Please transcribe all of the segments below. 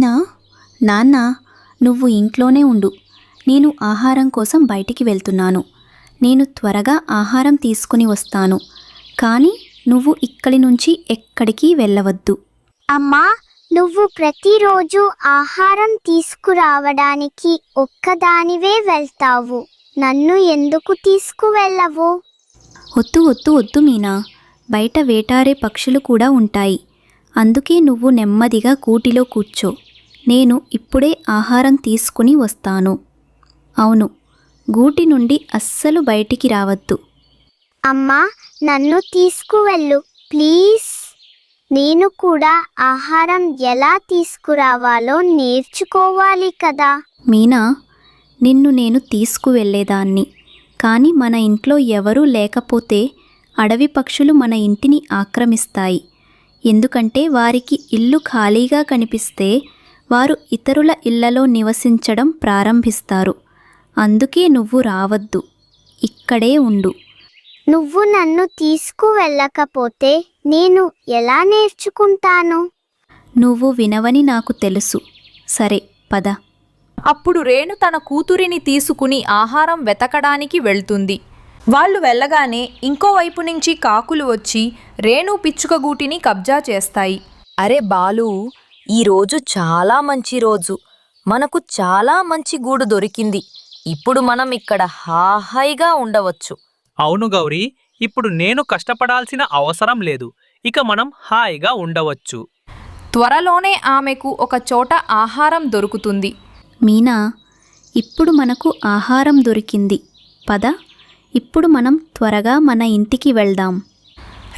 మీనా నాన్న నువ్వు ఇంట్లోనే ఉండు. నేను ఆహారం కోసం బయటికి వెళ్తున్నాను. నేను త్వరగా ఆహారం తీసుకుని వస్తాను. కానీ నువ్వు ఇక్కడి నుంచి ఎక్కడికి వెళ్ళవద్దు. అమ్మా నువ్వు ప్రతిరోజు ఆహారం తీసుకురావడానికి ఒక్కదానివే వెళ్తావు. నన్ను ఎందుకు తీసుకువెళ్ళవు? వద్దు వద్దు వద్దు మీనా. బయట వేటారే పక్షులు కూడా ఉంటాయి. అందుకే నువ్వు నెమ్మదిగా కూటిలో కూర్చో. నేను ఇప్పుడే ఆహారం తీసుకుని వస్తాను. అవును గూటి నుండి అస్సలు బయటికి రావద్దు. అమ్మా నన్ను తీసుకువెళ్ళు ప్లీజ్. నేను కూడా ఆహారం ఎలా తీసుకురావాలో నేర్చుకోవాలి కదా. మీనా నిన్ను నేను తీసుకువెళ్ళేదాన్ని. కానీ మన ఇంట్లో ఎవరూ లేకపోతే అడవి పక్షులు మన ఇంటిని ఆక్రమిస్తాయి. ఎందుకంటే వారికి ఇల్లు ఖాళీగా కనిపిస్తే వారు ఇతరుల ఇళ్ళలో నివసించడం ప్రారంభిస్తారు. అందుకే నువ్వు రావద్దు. ఇక్కడే ఉండు. నువ్వు నన్ను తీసుకువెళ్ళకపోతే నేను ఎలా నేర్చుకుంటాను? నువ్వు వినవని నాకు తెలుసు. సరే పద. అప్పుడు రేణు తన కూతురిని తీసుకుని ఆహారం వెతకడానికి వెళ్తుంది. వాళ్ళు వెళ్ళగానే ఇంకోవైపు నుంచి కాకులు వచ్చి రేణు పిచ్చుక గూటిని కబ్జా చేస్తాయి. అరే బాలు ఈరోజు చాలా మంచి రోజు. మనకు చాలా మంచి గూడు దొరికింది. ఇప్పుడు మనం ఇక్కడ హాయిగా ఉండవచ్చు. అవును గౌరీ ఇప్పుడు నేను కష్టపడాల్సిన అవసరం లేదు. ఇక మనం హాయిగా ఉండవచ్చు. త్వరలోనే ఆమెకు ఒక చోట ఆహారం దొరుకుతుంది. మీనా ఇప్పుడు మనకు ఆహారం దొరికింది. పద ఇప్పుడు మనం త్వరగా మన ఇంటికి వెళ్దాం.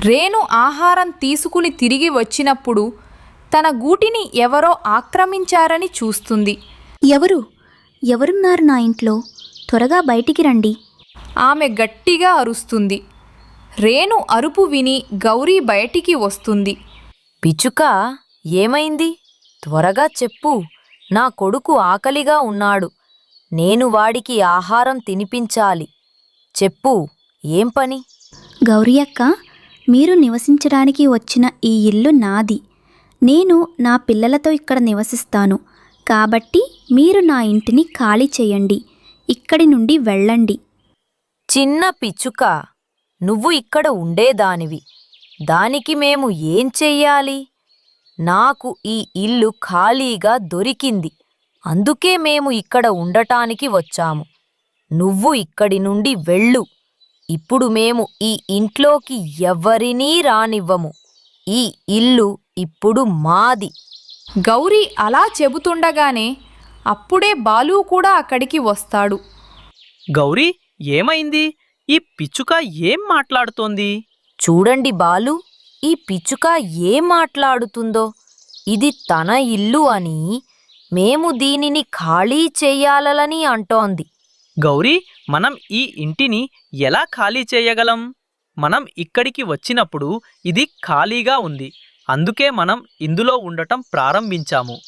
రేణు ఆహారం తీసుకుని తిరిగి వచ్చినప్పుడు తన గూటిని ఎవరో ఆక్రమించారని చూస్తుంది. ఎవరు? ఎవరున్నారు నా ఇంట్లో? త్వరగా బయటికి రండి. ఆమె గట్టిగా అరుస్తుంది. రేణు అరుపు విని గౌరీ బయటికి వస్తుంది. పిచ్చుక ఏమైంది? త్వరగా చెప్పు. నా కొడుకు ఆకలిగా ఉన్నాడు. నేను వాడికి ఆహారం తినిపించాలి. చెప్పు ఏం పని? గౌరీ అక్క మీరు నివసించడానికి వచ్చిన ఈ ఇల్లు నాది. నేను నా పిల్లలతో ఇక్కడ నివసిస్తాను. కాబట్టి మీరు నా ఇంటిని ఖాళీ చేయండి. ఇక్కడి నుండి వెళ్ళండి. చిన్న పిచ్చుక నువ్వు ఇక్కడ ఉండేదానివి. దానికి మేము ఏం చెయ్యాలి? నాకు ఈ ఇల్లు ఖాళీగా దొరికింది. అందుకే మేము ఇక్కడ ఉండటానికి వచ్చాము. నువ్వు ఇక్కడి నుండి వెళ్ళు. ఇప్పుడు మేము ఈ ఇంట్లోకి ఎవరినీ రానివ్వము. ఈ ఇల్లు ఇప్పుడు మాది. గౌరీ అలా చెబుతుండగానే అప్పుడే బాలు కూడా అక్కడికి వస్తాడు. గౌరీ ఏమైంది? ఈ పిచ్చుక ఏం మాట్లాడుతోంది? చూడండి బాలు ఈ పిచ్చుక ఏం మాట్లాడుతుందో. ఇది తన ఇల్లు అని మేము దీనిని ఖాళీ చెయ్యాలని అంటోంది. గౌరీ మనం ఈ ఇంటిని ఎలా ఖాళీ చేయగలం? మనం ఇక్కడికి వచ్చినప్పుడు ఇది ఖాళీగా ఉంది. అందుకే మనం ఇందులో ఉండటం ప్రారంభించాము.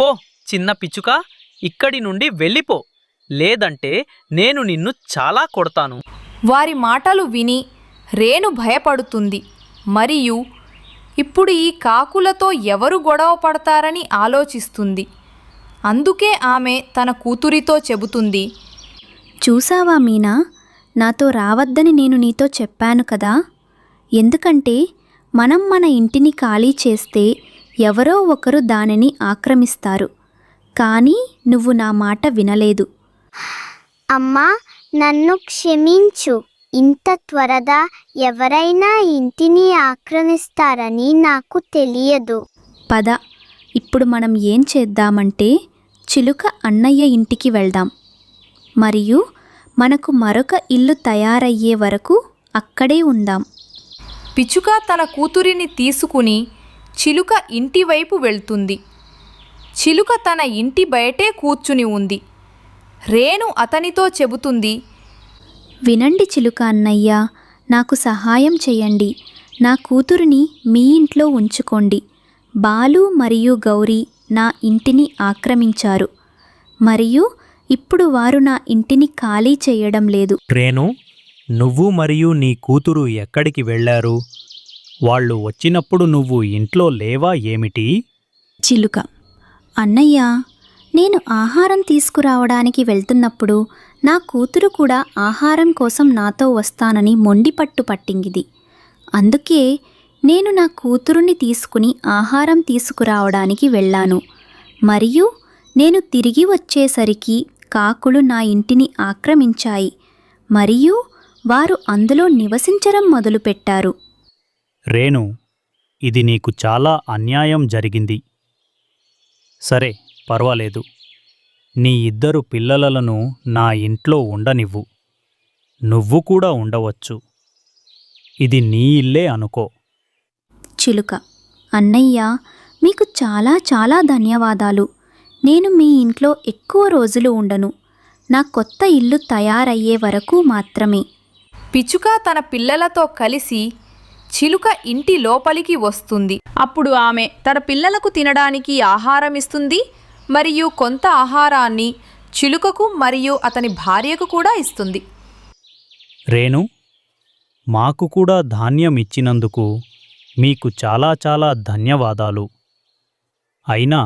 పో చిన్న పిచ్చుక ఇక్కడి నుండి వెళ్ళిపో. లేదంటే నేను నిన్ను చాలా కొడతాను. వారి మాటలు విని రేణు భయపడుతుంది. మరియు ఇప్పుడు ఈ కాకులతో ఎవరు గొడవ పడతారని ఆలోచిస్తుంది. అందుకే ఆమె తన కూతురితో చెబుతుంది. చూసావా మీనా? నాతో రావద్దని నేను నీతో చెప్పాను కదా? ఎందుకంటే మనం మన ఇంటిని ఖాళీ చేస్తే ఎవరో ఒకరు దానిని ఆక్రమిస్తారు. కానీ నువ్వు నా మాట వినలేదు. అమ్మా నన్ను క్షమించు. ఇంత త్వరగా ఎవరైనా ఇంటిని ఆక్రమిస్తారని నాకు తెలియదు. పద ఇప్పుడు మనం ఏం చేద్దామంటే చిలుక అన్నయ్య ఇంటికి వెళ్దాం. మరియు మనకు మరొక ఇల్లు తయారయ్యే వరకు అక్కడే ఉందాం. పిచ్చుక తన కూతురిని తీసుకుని చిలుక ఇంటివైపు వెళ్తుంది. చిలుక తన ఇంటి బయటే కూర్చుని ఉంది. రేణు అతనితో చెబుతుంది వినండి చిలుక అన్నయ్య నాకు సహాయం చేయండి. నా కూతురిని మీ ఇంట్లో ఉంచుకోండి. బాలు మరియు గౌరీ నా ఇంటిని ఆక్రమించారు. మరియు ఇప్పుడు వారు నా ఇంటిని ఖాళీ చేయడం లేదు. రేణు నువ్వు మరియు నీ కూతురు ఎక్కడికి వెళ్ళారు? వాళ్ళు వచ్చినప్పుడు నువ్వు ఇంట్లో లేవా ఏమిటి? చిలుక అన్నయ్య నేను ఆహారం తీసుకురావడానికి వెళ్తున్నప్పుడు నా కూతురు కూడా ఆహారం కోసం నాతో వస్తానని మొండిపట్టు పట్టింగిది. అందుకే నేను నా కూతురుని తీసుకుని ఆహారం తీసుకురావడానికి వెళ్ళాను. మరియు నేను తిరిగి వచ్చేసరికి కాకులు నా ఇంటిని ఆక్రమించాయి. మరియు వారు అందులో నివసించడం మొదలుపెట్టారు. రేణు ఇది నీకు చాలా అన్యాయం జరిగింది. సరే పర్వాలేదు. నీ ఇద్దరు పిల్లలను నా ఇంట్లో ఉండనివ్వు. నువ్వు కూడా ఉండవచ్చు. ఇది నీ ఇల్లే అనుకో. చిలుక అన్నయ్య మీకు చాలా చాలా ధన్యవాదాలు. నేను మీ ఇంట్లో ఎక్కువ రోజులు ఉండను. నా కొత్త ఇల్లు తయారయ్యే వరకు మాత్రమే. పిచ్చుక తన పిల్లలతో కలిసి చిలుక ఇంటి లోపలికి వస్తుంది. అప్పుడు ఆమె తన పిల్లలకు తినడానికి ఆహారం ఇస్తుంది మరియు కొంత ఆహారాన్ని చిలుకకు మరియు అతని భార్యకు కూడా ఇస్తుంది. రేణు మాకు కూడా ధాన్యం ఇచ్చినందుకు మీకు చాలా చాలా ధన్యవాదాలు. అయినా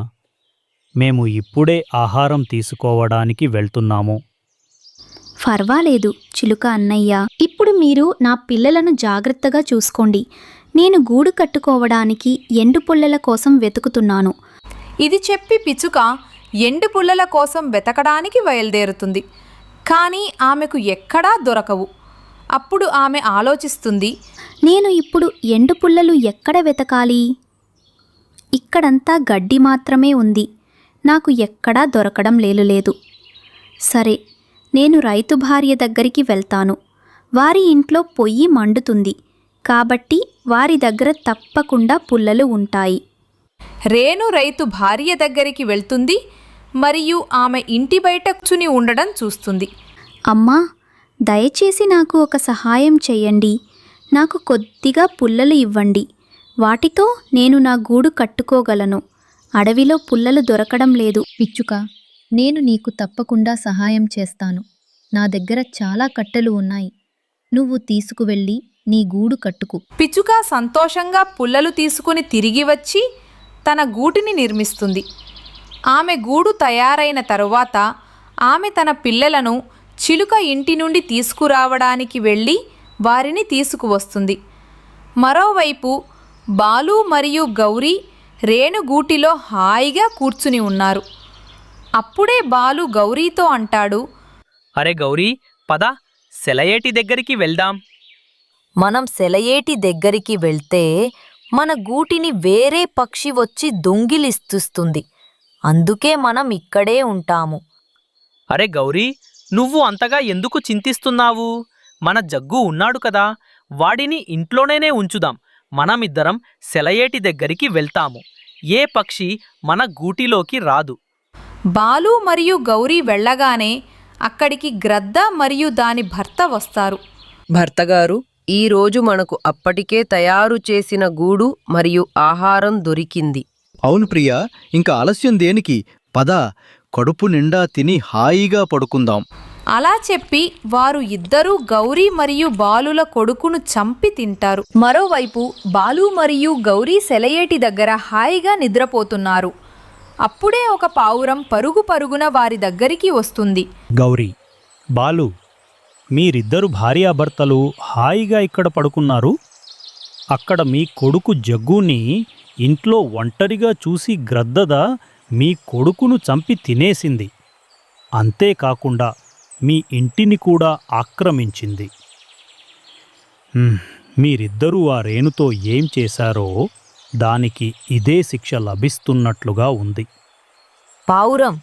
మేము ఇప్పుడే ఆహారం తీసుకోవడానికి వెళ్తున్నాము. పర్వాలేదు చిలుక అన్నయ్య. ఇప్పుడు మీరు నా పిల్లలను జాగ్రత్తగా చూసుకోండి. నేను గూడు కట్టుకోవడానికి ఎండు పుల్లల కోసం వెతుకుతున్నాను. ఇది చెప్పి పిచ్చుక ఎండు పుల్లల కోసం వెతకడానికి బయలుదేరుతుంది. కానీ ఆమెకు ఎక్కడా దొరకవు. అప్పుడు ఆమె ఆలోచిస్తుంది నేను ఇప్పుడు ఎండు పుల్లలు ఎక్కడ వెతకాలి? ఇక్కడంతా గడ్డి మాత్రమే ఉంది. నాకు ఎక్కడా దొరకడం లేలులేదు సరే నేను రైతు భార్య దగ్గరికి వెళ్తాను. వారి ఇంట్లో పొయ్యి మండుతుంది. కాబట్టి వారి దగ్గర తప్పకుండా పుల్లలు ఉంటాయి. రేణు రైతు భార్య దగ్గరికి వెళ్తుంది. మరియు ఆమె ఇంటి బయట కూర్చుని ఉండడం చూస్తుంది. అమ్మా దయచేసి నాకు ఒక సహాయం చేయండి. నాకు కొద్దిగా పుల్లలు ఇవ్వండి. వాటితో నేను నా గూడు కట్టుకోగలను. అడవిలో పుల్లలు దొరకడం లేదు. పిచ్చుక నేను నీకు తప్పకుండా సహాయం చేస్తాను. నా దగ్గర చాలా కట్టెలు ఉన్నాయి. నువ్వు తీసుకువెళ్ళి నీ గూడు కట్టుకు. పిచ్చుక సంతోషంగా పుల్లలు తీసుకుని తిరిగి వచ్చి తన గూటిని నిర్మిస్తుంది. ఆమె గూడు తయారైన తరువాత ఆమె తన పిల్లలను చిలుక ఇంటి నుండి తీసుకురావడానికి వెళ్ళి వారిని తీసుకువస్తుంది. మరోవైపు బాలు మరియు గౌరీ రేణుగూటిలో హాయిగా కూర్చుని ఉన్నారు. అప్పుడే బాలు గౌరీతో అంటాడు అరే గౌరీ పద సెలయేటి దగ్గరికి వెళ్దాం. మనం సెలయేటి దగ్గరికి వెళ్తే మన గూటిని వేరే పక్షి వచ్చి దొంగిలిస్తుస్తుంది. అందుకే మనం ఇక్కడే ఉంటాము. అరే గౌరీ నువ్వు అంతగా ఎందుకు చింతిస్తున్నావు? మన జగ్గు ఉన్నాడు కదా వాడిని ఇంట్లోనే ఉంచుదాం. మనమిద్దరం సెలయేటి దగ్గరికి వెళ్తాము. ఏ పక్షి మన గూటిలోకి రాదు. బాలు మరియు గౌరీ వెళ్ళగానే అక్కడికి గ్రద్ద మరియు దాని భర్త వస్తారు. భర్తగారు ఈ రోజు మనకు అప్పటికే తయారు చేసిన గూడు మరియు ఆహారం దొరికింది. అవును ప్రియా ఇంకా ఆలస్యం దేనికి? పద కడుపు నిండా తిని హాయిగా పడుకుందాం. అలా చెప్పి వారు ఇద్దరూ గౌరీ మరియు బాలుల కొడుకును చంపి తింటారు. మరోవైపు బాలు మరియు గౌరీ సెలయేటి దగ్గర హాయిగా నిద్రపోతున్నారు. అప్పుడే ఒక పావురం పరుగు పరుగున వారి దగ్గరికి వస్తుంది. గౌరీ బాలు మీరిద్దరు భార్యాభర్తలు హాయిగా ఇక్కడ పడుకున్నారు. అక్కడ మీ కొడుకు జగ్గుని ఇంట్లో ఒంటరిగా చూసి గ్రద్దద మీ కొడుకును చంపి తినేసింది. అంతేకాకుండా మీ ఇంటిని కూడా ఆక్రమించింది. మీరిద్దరూ ఆ రేణుతో ఏం చేశారో దానికి ఇదే శిక్ష లభిస్తున్నట్లుగా ఉంది. పావురం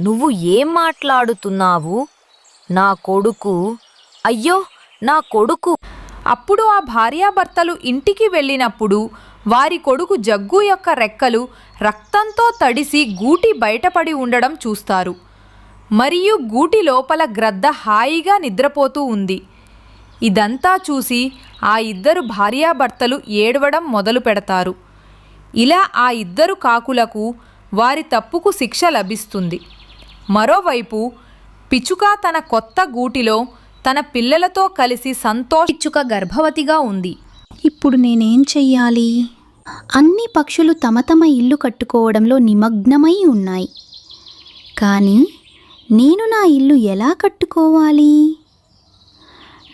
నువ్వు ఏం మాట్లాడుతున్నావు? నా కొడుకు అయ్యో నా కొడుకు. అప్పుడు ఆ భార్యాభర్తలు ఇంటికి వెళ్ళినప్పుడు వారి కొడుకు జగ్గు యొక్క రెక్కలు రక్తంతో తడిసి గూటి బయటపడి ఉండడం చూస్తారు. మరియు గూటి లోపల గ్రద్ద హాయిగా నిద్రపోతూ ఉంది. ఇదంతా చూసి ఆ ఇద్దరు భార్యాభర్తలు ఏడవడం మొదలు పెడతారు ఇలా ఆ ఇద్దరు కాకులకు వారి తప్పుకు శిక్ష లభిస్తుంది. మరోవైపు పిచుక తన కొత్త గూటిలో తన పిల్లలతో కలిసి సంతోష పిచ్చుక గర్భవతిగా ఉంది. ఇప్పుడు నేనేం చెయ్యాలి? అన్ని పక్షులు తమ తమ ఇల్లు కట్టుకోవడంలో నిమగ్నమై ఉన్నాయి. కానీ నేను నా ఇల్లు ఎలా కట్టుకోవాలి?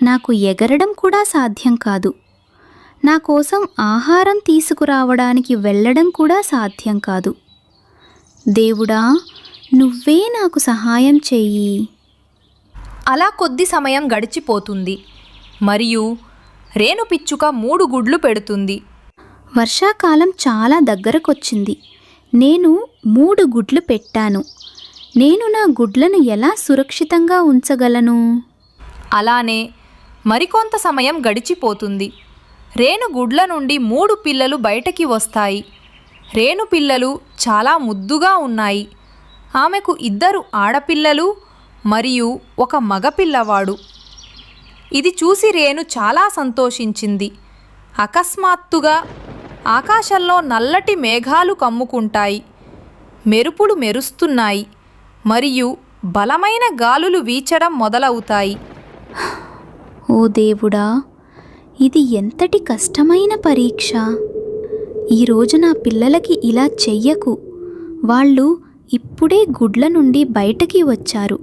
నాకు ఎగరడం కూడా సాధ్యం కాదు. నా కోసం ఆహారం తీసుకురావడానికి వెళ్ళడం కూడా సాధ్యం కాదు. దేవుడా నువ్వే నాకు సహాయం చెయ్యి. అలా కొద్ది సమయం గడిచిపోతుంది. మరియు రేణు పిచ్చుక మూడు గుడ్లు పెడుతుంది. వర్షాకాలం చాలా దగ్గరకొచ్చింది. నేను మూడు గుడ్లు పెట్టాను. నేను నా గుడ్లను ఎలా సురక్షితంగా ఉంచగలను? అలానే మరికొంత సమయం గడిచిపోతుంది. రేణు గుడ్ల నుండి మూడు పిల్లలు బయటకి వస్తాయి. రేణు పిల్లలు చాలా ముద్దుగా ఉన్నాయి. ఆమెకు ఇద్దరు ఆడపిల్లలు మరియు ఒక మగపిల్లవాడు. ఇది చూసి రేణు చాలా సంతోషించింది. అకస్మాత్తుగా ఆకాశంలో నల్లటి మేఘాలు కమ్ముకుంటాయి. మెరుపులు మెరుస్తున్నాయి మరియు బలమైన గాలులు వీచడం మొదలవుతాయి. ఓ దేవుడా! ఇది ఎంతటి కష్టమైన పరీక్ష? ఈరోజు నా పిల్లలకి ఇలా చెయ్యకు. వాళ్ళు ఇప్పుడే గుడ్ల నుండి బయటకి వచ్చారు.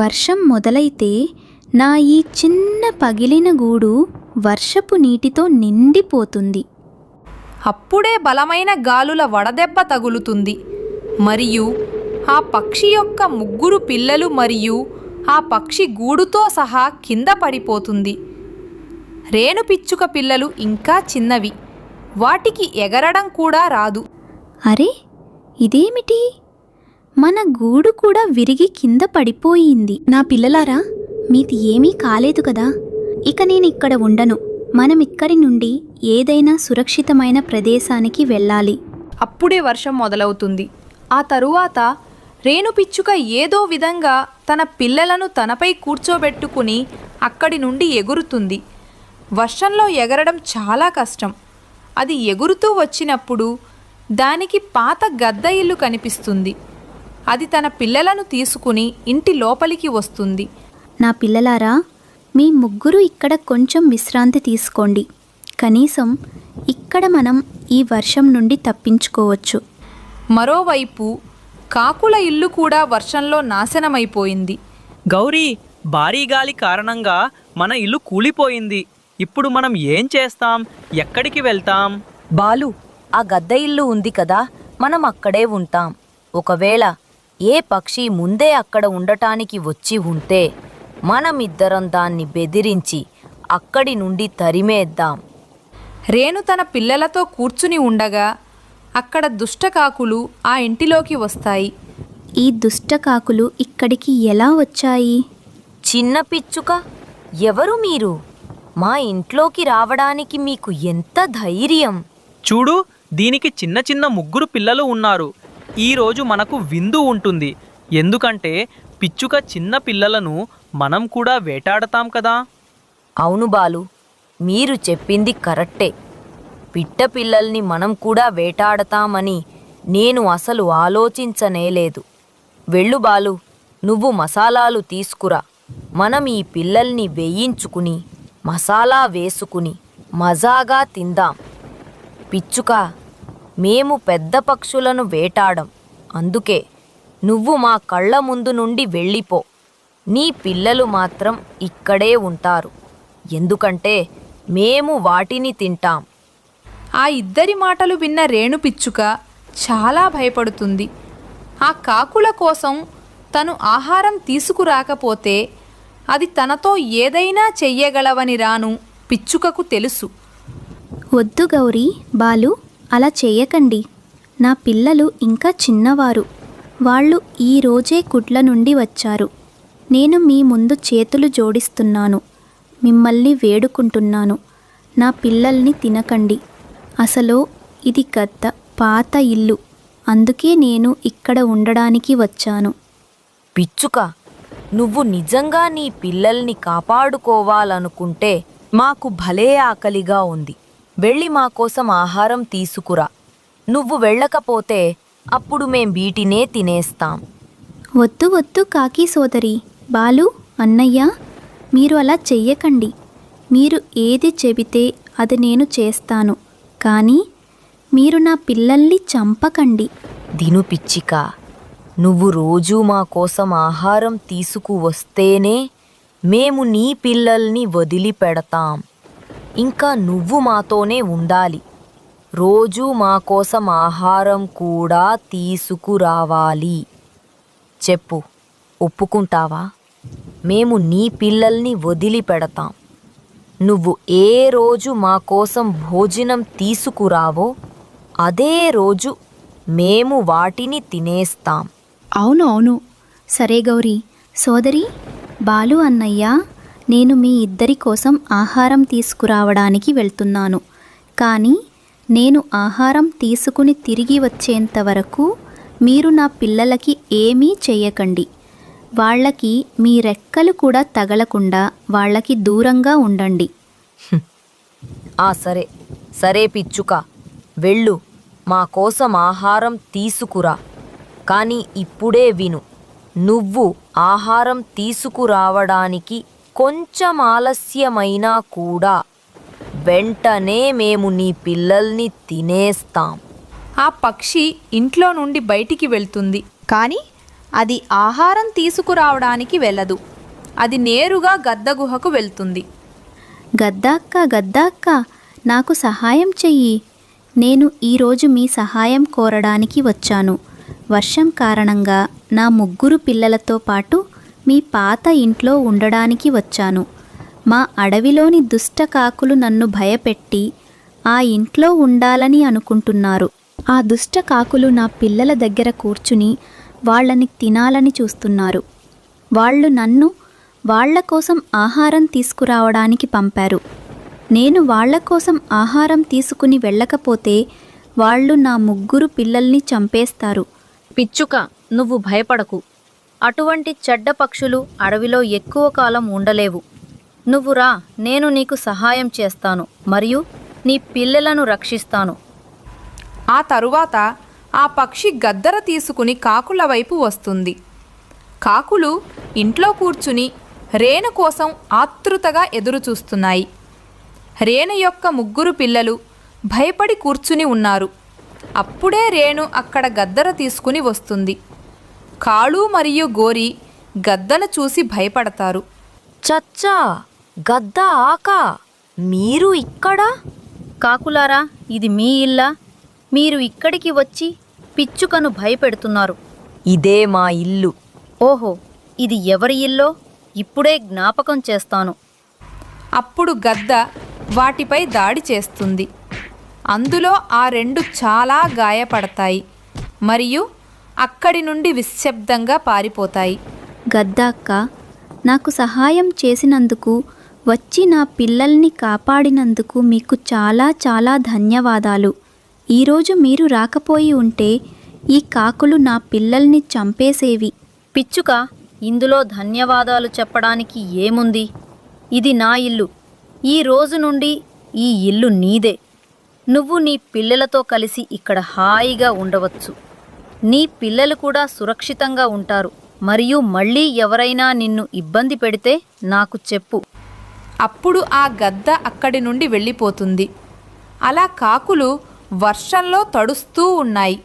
వర్షం మొదలైతే నా ఈ చిన్న పగిలిన గూడు వర్షపు నీటితో నిండిపోతుంది. అప్పుడే బలమైన గాలుల వడదెబ్బ తగులుతుంది. మరియు ఆ పక్షి యొక్క ముగ్గురు పిల్లలు మరియు ఆ పక్షి గూడుతో సహా కింద పడిపోతుంది. రేణు పిచ్చుక పిల్లలు ఇంకా చిన్నవి. వాటికి ఎగరడం కూడా రాదు. అరే ఇదేమిటి? మన గూడు కూడా విరిగి కింద పడిపోయింది. నా పిల్లలారా మీది ఏమీ కాలేదు కదా? ఇక నేను ఇక్కడ ఉండను. మనం ఇక్కడి నుండి ఏదైనా సురక్షితమైన ప్రదేశానికి వెళ్ళాలి. అప్పుడే వర్షం మొదలవుతుంది. ఆ తరువాత రేణు పిచ్చుక ఏదో విధంగా తన పిల్లలను తనపై కూర్చోబెట్టుకుని అక్కడి నుండి ఎగురుతుంది. వర్షంలో ఎగరడం చాలా కష్టం. అది ఎగురుతూ వచ్చినప్పుడు దానికి పాత గద్ద ఇల్లు కనిపిస్తుంది. అది తన పిల్లలను తీసుకుని ఇంటి లోపలికి వస్తుంది. నా పిల్లలారా మీ ముగ్గురు ఇక్కడ కొంచెం విశ్రాంతి తీసుకోండి. కనీసం ఇక్కడ మనం ఈ వర్షం నుండి తప్పించుకోవచ్చు. మరోవైపు కాకుల ఇల్లు కూడా వర్షంలో నాశనమైపోయింది. గౌరీ భారీ గాలి కారణంగా మన ఇల్లు కూలిపోయింది. ఇప్పుడు మనం ఏం చేస్తాం? ఎక్కడికి వెళ్తాం? బాలు ఆ గద్ద ఇల్లు ఉంది కదా మనం అక్కడే ఉంటాం. ఒకవేళ ఏ పక్షి ముందే అక్కడ ఉండటానికి వచ్చి ఉంటే మనమిద్దరం దాన్ని బెదిరించి అక్కడి నుండి తరిమేద్దాం. రేణు తన పిల్లలతో కూర్చుని ఉండగా అక్కడ దుష్టకాకులు ఆ ఇంటిలోకి వస్తాయి. ఈ దుష్టకాకులు ఇక్కడికి ఎలా వచ్చాయి? చిన్న పిచ్చుక ఎవరు మీరు? మా ఇంట్లోకి రావడానికి మీకు ఎంత ధైర్యం? చూడు దీనికి చిన్న చిన్న ముగ్గురు పిల్లలు ఉన్నారు. ఈ రోజు మనకు విందు ఉంటుంది. ఎందుకంటే పిచ్చుక చిన్న పిల్లలను మనం కూడా వేటాడతాం కదా? అవును బాలు మీరు చెప్పింది కరెక్టే. పిట్ట పిల్లల్ని మనం కూడా వేటాడతామని నేను అసలు ఆలోచించనేలేదు వెళ్ళు బాలు నువ్వు మసాలాలు తీసుకురా. మనం ఈ పిల్లల్ని వేయించుకుని మసాలా వేసుకుని మజాగా తిందాం. పిచ్చుక మేము పెద్ద పక్షులను వేటాడం. అందుకే నువ్వు మా కళ్ళ ముందు నుండి వెళ్ళిపో. నీ పిల్లలు మాత్రం ఇక్కడే ఉంటారు. ఎందుకంటే మేము వాటిని తింటాం. ఆ ఇద్దరి మాటలు విన్న రేణు పిచ్చుక చాలా భయపడుతుంది. ఆ కాకుల కోసం తను ఆహారం తీసుకురాకపోతే అది తనతో ఏదైనా చెయ్యగలవని రాను పిచ్చుకకు తెలుసు. వద్దు గౌరీ బాలు అలా చేయకండి నా పిల్లలు ఇంకా చిన్నవారు. వాళ్ళు ఈ రోజే కుట్ల నుండి వచ్చారు. నేను మీ ముందు చేతులు జోడిస్తున్నాను. మిమ్మల్ని వేడుకుంటున్నాను. నా పిల్లల్ని తినకండి. అసలు ఇది గద్ద పాత ఇల్లు. అందుకే నేను ఇక్కడ ఉండడానికి వచ్చాను. పిచ్చుక నువ్వు నిజంగా నీ పిల్లల్ని కాపాడుకోవాలనుకుంటే మాకు భలే ఆకలిగా ఉంది. వెళ్ళి మా కోసం ఆహారం తీసుకురా. నువ్వు వెళ్ళకపోతే అప్పుడు మేం వీటినే తినేస్తాం. వద్దు వద్దు కాకి సోదరి. బాలు అన్నయ్య మీరు అలా చెయ్యకండి. మీరు ఏది చెబితే అది నేను చేస్తాను. కానీ మీరు నా పిల్లల్ని చంపకండి. దిను పిచ్చిక. నువ్వు రోజూ మా కోసం ఆహారం తీసుకువస్తేనే మేము నీ పిల్లల్ని వదిలిపెడతాం. ఇంకా నువ్వు మాతోనే ఉండాలి. రోజూ మా కోసం ఆహారం కూడా తీసుకురావాలి. చెప్పు ఒప్పుకుంటావా? మేము నీ పిల్లల్ని వదిలిపెడతాం. నువ్వు ఏ రోజు మా కోసం భోజనం తీసుకురావో అదే రోజు మేము వాటిని తినేస్తాం. అవును అవును సరే గౌరీ సోదరి బాలు అన్నయ్య నేను మీ ఇద్దరి కోసం ఆహారం తీసుకురావడానికి వెళ్తున్నాను. కానీ నేను ఆహారం తీసుకుని తిరిగి వచ్చేంత వరకు మీరు నా పిల్లలకి ఏమీ చేయకండి. వాళ్ళకి మీ రెక్కలు కూడా తగలకుండా వాళ్ళకి దూరంగా ఉండండి. ఆ సరే. సరే పిచ్చుక. వెళ్ళు. మా కోసం ఆహారం తీసుకురా. కానీ ఇప్పుడే విను. నువ్వు ఆహారం తీసుకురావడానికి కొంచెం ఆలస్యమైనా కూడా వెంటనే మేము నీ పిల్లల్ని తినేస్తాం. ఆ పక్షి ఇంట్లో నుండి బయటికి వెళ్తుంది. కానీ అది ఆహారం తీసుకురావడానికి వెళ్ళదు. అది నేరుగా గద్ద గుహకు వెళ్తుంది. గద్దాక్క గద్దాక్క నాకు సహాయం చెయ్యి. నేను ఈరోజు మీ సహాయం కోరడానికి వచ్చాను. వర్షం కారణంగా నా ముగ్గురు పిల్లలతో పాటు మీ పాత ఇంట్లో ఉండడానికి వచ్చాను. మా అడవిలోని దుష్ట కాకులు నన్ను భయపెట్టి ఆ ఇంట్లో ఉండాలని అనుకుంటున్నారు. ఆ దుష్ట కాకులు నా పిల్లల దగ్గర కూర్చుని వాళ్ళని తినాలని చూస్తున్నారు. వాళ్ళు నన్ను వాళ్ళ కోసం ఆహారం తీసుకురావడానికి పంపారు. నేను వాళ్ళ కోసం ఆహారం తీసుకుని వెళ్ళకపోతే వాళ్ళు నా ముగ్గురు పిల్లల్ని చంపేస్తారు. పిచ్చుక నువ్వు భయపడకు. అటువంటి చెడ్డ పక్షులు అడవిలో ఎక్కువ కాలం ఉండలేవు. నువ్వు రా నేను నీకు సహాయం చేస్తాను మరియు నీ పిల్లలను రక్షిస్తాను. ఆ తరువాత ఆ పక్షి గద్దర తీసుకుని కాకుల వైపు వస్తుంది. కాకులు ఇంట్లో కూర్చుని రేణు కోసం ఆతృతగా ఎదురుచూస్తున్నాయి. రేణు యొక్క ముగ్గురు పిల్లలు భయపడి కూర్చుని ఉన్నారు. అప్పుడే రేణు అక్కడ గద్దర తీసుకుని వస్తుంది. కాళు మరియు గోరి గద్దను చూసి భయపడతారు. చచ్చా గద్ద ఆక మీరు ఇక్కడ? కాకులారా ఇది మీ ఇల్లా? మీరు ఇక్కడికి వచ్చి పిచ్చుకను భయపెడుతున్నారు. ఇదే మా ఇల్లు. ఓహో ఇది ఎవరి ఇల్లో? ఇప్పుడే జ్ఞాపకం చేస్తాను. అప్పుడు గద్ద వాటిపై దాడి చేస్తుంది. అందులో ఆ రెండు చాలా గాయపడతాయి మరియు అక్కడి నుండి నిశ్శబ్దంగా పారిపోతాయి. గద్దాక్క నాకు సహాయం చేసినందుకు వచ్చి నా పిల్లల్ని కాపాడినందుకు మీకు చాలా చాలా ధన్యవాదాలు. ఈరోజు మీరు రాకపోయి ఉంటే ఈ కాకులు నా పిల్లల్ని చంపేసేవి. పిచ్చుక ఇందులో ధన్యవాదాలు చెప్పడానికి ఏముంది? ఇది నా ఇల్లు. ఈ రోజు నుండి ఈ ఇల్లు నీదే. నువ్వు నీ పిల్లలతో కలిసి ఇక్కడ హాయిగా ఉండవచ్చు. నీ పిల్లలు కూడా సురక్షితంగా ఉంటారు. మరియు మళ్ళీ ఎవరైనా నిన్ను ఇబ్బంది పెడితే నాకు చెప్పు. అప్పుడు ఆ గద్ద అక్కడి నుండి వెళ్ళిపోతుంది. అలా కాకులు వర్షంలో తడుస్తూ ఉన్నాయి.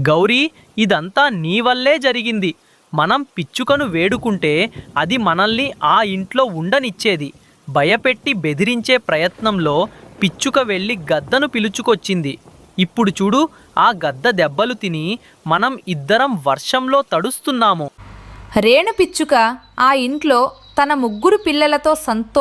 గౌరీ ఇదంతా నీ వల్లే జరిగింది. మనం పిచ్చుకను వేడుకుంటే అది మనల్ని ఆ ఇంట్లో ఉండనిచ్చేది. భయపెట్టి బెదిరించే ప్రయత్నంలో పిచ్చుక వెళ్ళి గద్దను పిలుచుకొచ్చింది. ఇప్పుడు చూడు ఆ గద్ద దెబ్బలు తిని మనం ఇద్దరం వర్షంలో తడుస్తున్నాము. రేణు పిచ్చుక ఆ ఇంట్లో తన ముగ్గురు పిల్లలతో సంతో